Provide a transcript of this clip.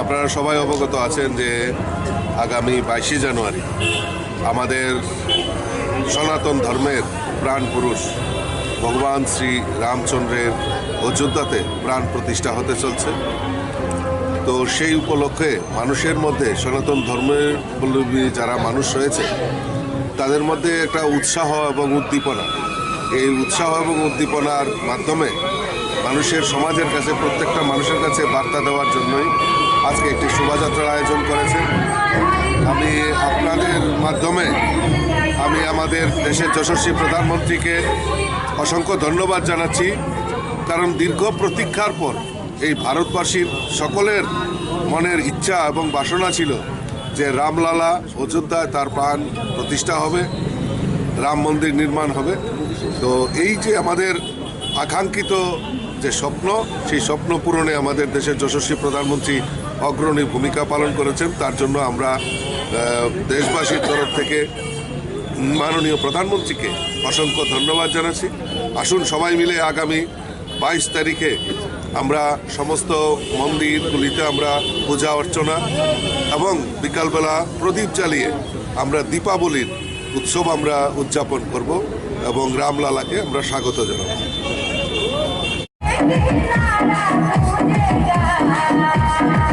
আপনারা সবাই অবগত আছেন যে আগামী বাইশে জানুয়ারি আমাদের সনাতন ধর্মের প্রাণ পুরুষ ভগবান শ্রী রামচন্দ্রের অযোধ্যাতে প্রাণ প্রতিষ্ঠা হতে চলছে। তো সেই উপলক্ষে মানুষের মধ্যে সনাতন ধর্মের যারা মানুষ রয়েছে, তাদের মধ্যে একটা উৎসাহ এবং উদ্দীপনা। এই উৎসাহ এবং উদ্দীপনার মাধ্যমে মানুষের সমাজের কাছে, প্রত্যেকটা মানুষের কাছে বার্তা দেওয়ার জন্যই আজকে একটি শোভাযাত্রার আয়োজন করেছে। আমি আপনাদের মাধ্যমে আমি আমাদের দেশের যশস্বী প্রধানমন্ত্রীকে অসংখ্য ধন্যবাদ জানাচ্ছি। কারণ দীর্ঘ প্রতীক্ষার পর এই ভারতবাসীর সকলের মনের ইচ্ছা এবং বাসনা ছিল যে রামলালা অযোধ্যায় তার প্রাণ প্রতিষ্ঠা হবে, রাম মন্দির নির্মাণ হবে। তো এই যে আমাদের আকাঙ্ক্ষিত যে স্বপ্ন, সেই স্বপ্ন পূরণে আমাদের দেশের যশস্বী প্রধানমন্ত্রী অগ্রণী ভূমিকা পালন করেছেন। তার জন্য আমরা দেশবাসীর তরফ থেকে মাননীয় প্রধানমন্ত্রীকে অসংখ্য ধন্যবাদ জানাচ্ছি। আসুন সবাই মিলে আগামী বাইশ তারিখে আমরা সমস্ত মন্দিরগুলিতে আমরা পূজা অর্চনা এবং বিকালবেলা প্রদীপ জ্বালিয়ে আমরা দীপাবলির উৎসব আমরা উদযাপন করব এবং রামলালাকে আমরা স্বাগত জানাব। दिनारा मुझे कहा